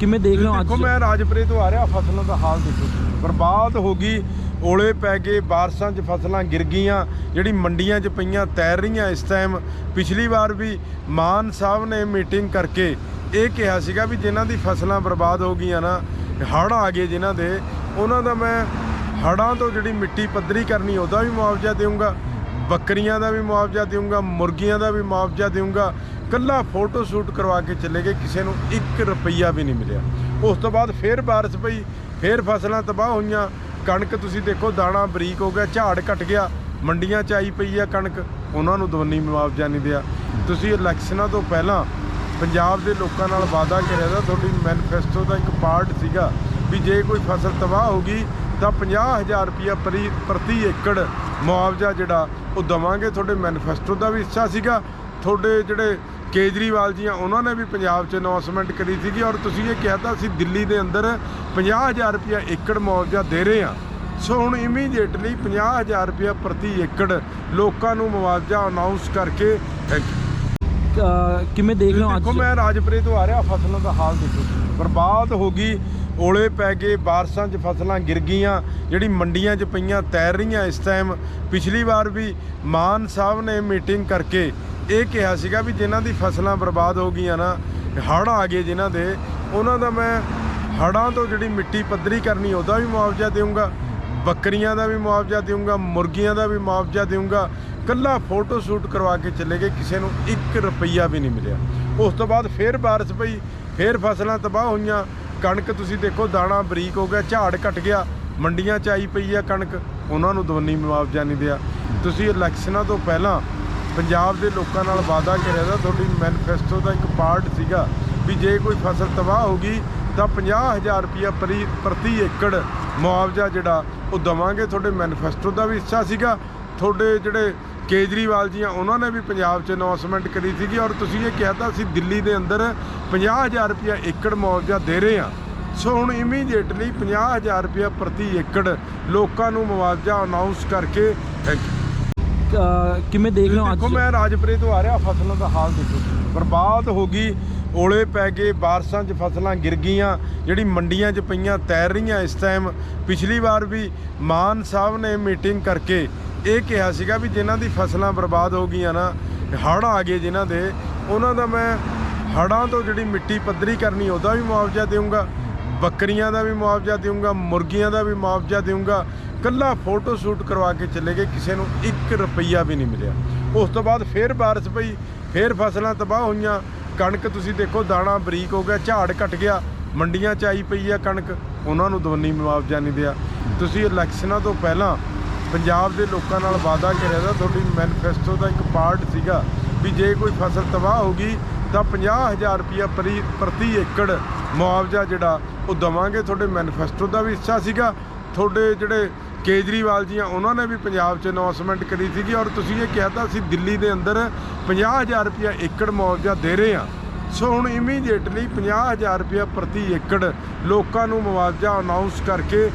ਕਿਵੇਂ ਦੇਖ ਰਹੇ ਹੋ ਦੇਖੋ, ਮੈਂ ਰਾਜਪੁਰੇ ਤੋਂ ਆ ਰਿਹਾ, ਫਸਲਾਂ ਦਾ ਹਾਲ ਦੇਖੋ। ਬਰਬਾਦ ਹੋ ਗਈ ਓਲੇ ਪੈ ਗਏ, ਬਾਰਸ਼ਾਂ 'ਚ ਫਸਲਾਂ ਗਿਰ ਗਈਆਂ, ਜਿਹੜੀ ਮੰਡੀਆਂ 'ਚ ਪਈਆਂ, ਤੈਰ ਰਹੀਆਂ ਇਸ ਟਾਈਮ ਪਿਛਲੀ ਵਾਰ ਵੀ ਮਾਨ ਸਾਹਿਬ ਨੇ ਮੀਟਿੰਗ ਕਰਕੇ ਇਹ ਕਿਹਾ ਸੀਗਾ ਵੀ ਜਿਨ੍ਹਾਂ ਦੀ ਫਸਲਾਂ ਬਰਬਾਦ ਹੋ ਗਈਆਂ ਨਾ, ਹੜ੍ਹ ਆ ਗਏ ਜਿਨ੍ਹਾਂ ਦੇ, ਉਹਨਾਂ ਦਾ ਮੈਂ ਹੜ੍ਹਾਂ ਤੋਂ ਜਿਹੜੀ ਮਿੱਟੀ ਪੱਧਰੀ ਕਰਨੀ, ਉਹਦਾ ਵੀ ਮੁਆਵਜ਼ਾ ਦੇਵਾਂਗਾ ਬੱਕਰੀਆਂ ਦਾ ਵੀ ਮੁਆਵਜ਼ਾ ਦੇਵਾਂਗਾ ਮੁਰਗੀਆਂ ਦਾ ਵੀ ਮੁਆਵਜ਼ਾ ਦੇਵਾਂਗਾ ਕੱਲਾ ਫੋਟੋ ਸ਼ੂਟ ਕਰਵਾ ਕੇ ਚਲੇ ਗਏ, ਕਿਸੇ ਨੂੰ 1 ਰੁਪਈਆ ਵੀ ਨਹੀਂ ਮਿਲਿਆ। ਉਸ ਤੋਂ ਬਾਅਦ ਫੇਰ ਬਾਰਿਸ਼ ਪਈ, ਫੇਰ ਫਸਲਾਂ ਤਬਾਹ ਹੋਈਆਂ। ਕਣਕ ਤੁਸੀਂ ਦੇਖੋ, ਦਾਣਾ ਬਰੀਕ ਹੋ ਗਿਆ, ਝਾੜ ਘਟ ਗਿਆ, ਮੰਡੀਆਂ 'ਚ ਆਈ ਪਈ ਆ ਕਣਕ, ਉਹਨਾਂ ਨੂੰ ਦਵੰਨੀ ਮੁਆਵਜ਼ਾ ਨਹੀਂ ਦਿਆ। ਤੁਸੀਂ ਇਲੈਕਸ਼ਨਾਂ ਤੋਂ ਪਹਿਲਾਂ ਪੰਜਾਬ ਦੇ ਲੋਕਾਂ ਨਾਲ ਵਾਅਦਾ ਕਰਿਆ ਦਾ ਤੁਹਾਡੀ ਮੈਨੀਫੈਸਟੋ ਦਾ ਇੱਕ ਪਾਰਟ ਸੀਗਾ ਵੀ ਜੇ ਕੋਈ ਫਸਲ ਤਬਾਹ ਹੋ ਗਈ ਤਾਂ 50000 ਰੁਪਇਆ ਪ੍ਰਤੀ ਪ੍ਰਤੀ ਏਕੜ ਮੁਆਵਜ਼ਾ ਜਿਹੜਾ ਉਹ ਦਵਾਂਗੇ। ਤੁਹਾਡੇ ਮੈਨੀਫੈਸਟੋ ਦਾ ਵੀ ਹਿੱਸਾ ਸੀਗਾ। ਤੁਹਾਡੇ ਜਿਹੜੇ ਕੇਜਰੀਵਾਲ ਜੀ ਆ ਉਹਨਾਂ ਨੇ ਵੀ ਪੰਜਾਬ 'ਚ ਅਨਾਉਂਸਮੈਂਟ ਕਰੀ ਸੀਗੀ ਔਰ ਤੁਸੀਂ ਇਹ ਕਿਹਾ ਤਾਂ ਅਸੀਂ ਦਿੱਲੀ ਦੇ ਅੰਦਰ 50000 ਰੁਪਇਆ ਏਕੜ ਮੁਆਵਜ਼ਾ ਦੇ ਰਹੇ ਹਾਂ। ਸੋ ਹੁਣ ਇਮੀਡੀਏਟਲੀ 50000 ਰੁਪਇਆ ਪ੍ਰਤੀ ਏਕੜ ਲੋਕਾਂ ਨੂੰ ਮੁਆਵਜ਼ਾ ਅਨਾਉਂਸ ਕਰਕੇ ਥੈਂਕ ਯੂ ਕਿਵੇਂ ਦੇਖ ਰਹੇ ਹੋ ਦੇਖੋ ਅੱਜ? ਮੈਂ ਰਾਜਪੁਰੇ ਤੋਂ ਆ ਰਿਹਾ ਫਸਲਾਂ ਦਾ ਹਾਲ ਦੇਖੋ। ਬਰਬਾਦ ਹੋ ਗਈ ਓਲੇ ਪੈ ਗਏ ਬਾਰਿਸ਼ਾਂ 'ਚ ਫਸਲਾਂ ਗਿਰ ਗਈਆਂ ਜਿਹੜੀ ਮੰਡੀਆਂ 'ਚ ਪਈਆਂ ਤੈਰ ਰਹੀਆਂ ਇਸ ਟਾਈਮ ਪਿਛਲੀ ਵਾਰ ਵੀ ਮਾਨ ਸਾਹਿਬ ਨੇ ਮੀਟਿੰਗ ਕਰਕੇ ਇਹ ਕਿਹਾ ਸੀਗਾ ਵੀ ਜਿਨ੍ਹਾਂ ਦੀ ਫਸਲਾਂ ਬਰਬਾਦ ਹੋ ਗਈਆਂ ਨਾ ਹੜ੍ਹ ਆ ਗਏ ਜਿਨ੍ਹਾਂ ਦੇ ਉਹਨਾਂ ਦਾ ਮੈਂ ਹੜ੍ਹਾਂ ਤੋਂ ਜਿਹੜੀ ਮਿੱਟੀ ਪੱਧਰੀ ਕਰਨੀ ਉਹਦਾ ਵੀ ਮੁਆਵਜ਼ਾ ਦੇਵਾਂਗਾ ਬੱਕਰੀਆਂ ਦਾ ਵੀ ਮੁਆਵਜ਼ਾ ਦੇਵਾਂਗਾ ਮੁਰਗੀਆਂ ਦਾ ਵੀ ਮੁਆਵਜ਼ਾ ਦੇਵਾਂਗਾ ਕੱਲਾ ਫੋਟੋ ਸ਼ੂਟ ਕਰਵਾ ਕੇ ਚਲੇ ਗਏ, ਕਿਸੇ ਨੂੰ 1 ਰੁਪਈਆ ਵੀ ਨਹੀਂ ਮਿਲਿਆ। ਉਸ ਤੋਂ ਬਾਅਦ ਫੇਰ ਬਾਰਿਸ਼ ਪਈ, ਫੇਰ ਫਸਲਾਂ ਤਬਾਹ ਹੋਈਆਂ। ਕਣਕ ਤੁਸੀਂ ਦੇਖੋ, ਦਾਣਾ ਬਰੀਕ ਹੋ ਗਿਆ, ਝਾੜ ਘਟ ਗਿਆ, ਮੰਡੀਆਂ 'ਚ ਆਈ ਪਈ ਆ ਕਣਕ, ਉਹਨਾਂ ਨੂੰ ਦਵੰਨੀ ਮੁਆਵਜ਼ਾ ਨਹੀਂ ਦਿਆ। ਤੁਸੀਂ ਇਲੈਕਸ਼ਨਾਂ ਤੋਂ ਪਹਿਲਾਂ ਪੰਜਾਬ ਦੇ ਲੋਕਾਂ ਨਾਲ ਵਾਅਦਾ ਕਰਿਆ ਦਾ ਤੁਹਾਡੀ ਮੈਨੀਫੈਸਟੋ ਦਾ ਇੱਕ ਪਾਰਟ ਸੀਗਾ ਵੀ ਜੇ ਕੋਈ ਫਸਲ ਤਬਾਹ ਹੋ ਗਈ ਤਾਂ 50000 ਰੁਪਇਆ ਪ੍ਰਤੀ ਪ੍ਰਤੀ ਏਕੜ ਮੁਆਵਜ਼ਾ ਜਿਹੜਾ ਉਹ ਦਵਾਂਗੇ। ਤੁਹਾਡੇ ਮੈਨੀਫੈਸਟੋ ਦਾ ਵੀ ਹਿੱਸਾ ਸੀਗਾ। ਤੁਹਾਡੇ ਜਿਹੜੇ ਕੇਜਰੀਵਾਲ ਜੀ ਆ ਉਹਨਾਂ ਨੇ ਵੀ ਪੰਜਾਬ 'ਚ ਅਨਾਉਂਸਮੈਂਟ ਕਰੀ ਸੀਗੀ ਔਰ ਤੁਸੀਂ ਇਹ ਕਿਹਾ ਤਾਂ ਅਸੀਂ ਦਿੱਲੀ ਦੇ ਅੰਦਰ 50000 ਰੁਪਇਆ ਏਕੜ ਮੁਆਵਜ਼ਾ ਦੇ ਰਹੇ ਹਾਂ। ਸੋ ਹੁਣ ਇਮੀਡੀਏਟਲੀ 50000 ਰੁਪਇਆ ਪ੍ਰਤੀ ਏਕੜ ਲੋਕਾਂ ਨੂੰ ਮੁਆਵਜ਼ਾ ਅਨਾਉਂਸ ਕਰਕੇ ਕਿਵੇਂ ਦੇਖ ਹੋ ਅੱਜ? ਦੇਖੋ ਮੈਂ ਰਾਜਪੁਰੇ ਤੋਂ ਆ ਰਿਹਾ ਫਸਲਾਂ ਦਾ ਹਾਲ ਦੇਖੋ ਬਰਬਾਦ ਹੋ ਗਈ ਓਲੇ ਪੈ ਗਏ ਬਾਰਿਸ਼ਾਂ 'ਚ ਫਸਲਾਂ ਗਿਰ ਗਈਆਂ ਜਿਹੜੀ ਮੰਡੀਆਂ 'ਚ ਪਈਆਂ ਤੈਰ ਰਹੀਆਂ ਇਸ ਟਾਈਮ ਪਿਛਲੀ ਵਾਰ ਵੀ ਮਾਨ ਸਾਹਿਬ ਨੇ ਮੀਟਿੰਗ ਕਰਕੇ ਇਹ ਕਿਹਾ ਸੀਗਾ ਵੀ ਜਿਨ੍ਹਾਂ ਦੀ ਫਸਲਾਂ ਬਰਬਾਦ ਹੋ ਗਈਆਂ ਨਾ, ਹੜ੍ਹ ਆ ਗਏ ਜਿਨ੍ਹਾਂ ਦੇ, ਉਹਨਾਂ ਦਾ ਮੈਂ ਹੜ੍ਹਾਂ ਤੋਂ ਜਿਹੜੀ ਮਿੱਟੀ ਪੱਧਰੀ ਕਰਨੀ, ਉਹਦਾ ਵੀ ਮੁਆਵਜ਼ਾ ਦੇਵਾਂਗਾ ਬੱਕਰੀਆਂ ਦਾ ਵੀ ਮੁਆਵਜ਼ਾ ਦੇਵਾਂਗਾ ਮੁਰਗੀਆਂ ਦਾ ਵੀ ਮੁਆਵਜ਼ਾ ਦੇਵਾਂਗਾ ਕੱਲਾ ਫੋਟੋ ਸ਼ੂਟ ਕਰਵਾ ਕੇ ਚਲੇ ਗਏ, ਕਿਸੇ ਨੂੰ 1 ਰੁਪਈਆ ਵੀ ਨਹੀਂ ਮਿਲਿਆ। ਉਸ ਤੋਂ ਬਾਅਦ ਫੇਰ ਬਾਰਿਸ਼ ਪਈ, ਫੇਰ ਫਸਲਾਂ ਤਬਾਹ ਹੋਈਆਂ, ਕਣਕ ਤੁਸੀਂ ਦੇਖੋ ਦਾਣਾ ਬਰੀਕ ਹੋ ਗਿਆ, ਝਾੜ ਘਟ ਗਿਆ, ਮੰਡੀਆਂ 'ਚ ਆਈ ਪਈ ਆ ਕਣਕ, ਉਹਨਾਂ ਨੂੰ ਦਵੰਨੀ ਮੁਆਵਜ਼ਾ ਨਹੀਂ ਦਿਆ। ਤੁਸੀਂ ਇਲੈਕਸ਼ਨਾਂ ਤੋਂ ਪਹਿਲਾਂ ਪੰਜਾਬ ਦੇ ਲੋਕਾਂ ਨਾਲ ਵਾਅਦਾ ਕਰਿਆ ਦਾ ਤੁਹਾਡੀ ਮੈਨੀਫੈਸਟੋ ਦਾ ਇੱਕ ਪਾਰਟ ਸੀਗਾ ਵੀ ਜੇ ਕੋਈ ਫਸਲ ਤਬਾਹ ਹੋ ਗਈ ਤਾਂ 50000 ਰੁਪਇਆ ਪ੍ਰਤੀ ਪ੍ਰਤੀ ਏਕੜ ਮੁਆਵਜ਼ਾ ਜਿਹੜਾ ਉਹ ਦਵਾਂਗੇ। ਤੁਹਾਡੇ ਮੈਨੀਫੈਸਟੋ ਦਾ ਵੀ ਹਿੱਸਾ ਸੀਗਾ। ਤੁਹਾਡੇ ਜਿਹੜੇ ਕੇਜਰੀਵਾਲ ਜੀ ਆ ਉਹਨਾਂ ਨੇ ਵੀ ਪੰਜਾਬ 'ਚ ਅਨਾਉਂਸਮੈਂਟ ਕਰੀ ਸੀਗੀ ਔਰ ਤੁਸੀਂ ਇਹ ਕਿਹਾ ਤਾਂ ਅਸੀਂ ਦਿੱਲੀ ਦੇ ਅੰਦਰ 50000 ਰੁਪਇਆ ਏਕੜ ਮੁਆਵਜ਼ਾ ਦੇ ਰਹੇ ਹਾਂ। ਸੋ ਹੁਣ ਇਮੀਡੀਏਟਲੀ 50000 ਰੁਪਇਆ ਪ੍ਰਤੀ ਏਕੜ ਲੋਕਾਂ ਨੂੰ ਮੁਆਵਜ਼ਾ ਅਨਾਉਂਸ ਕਰਕੇ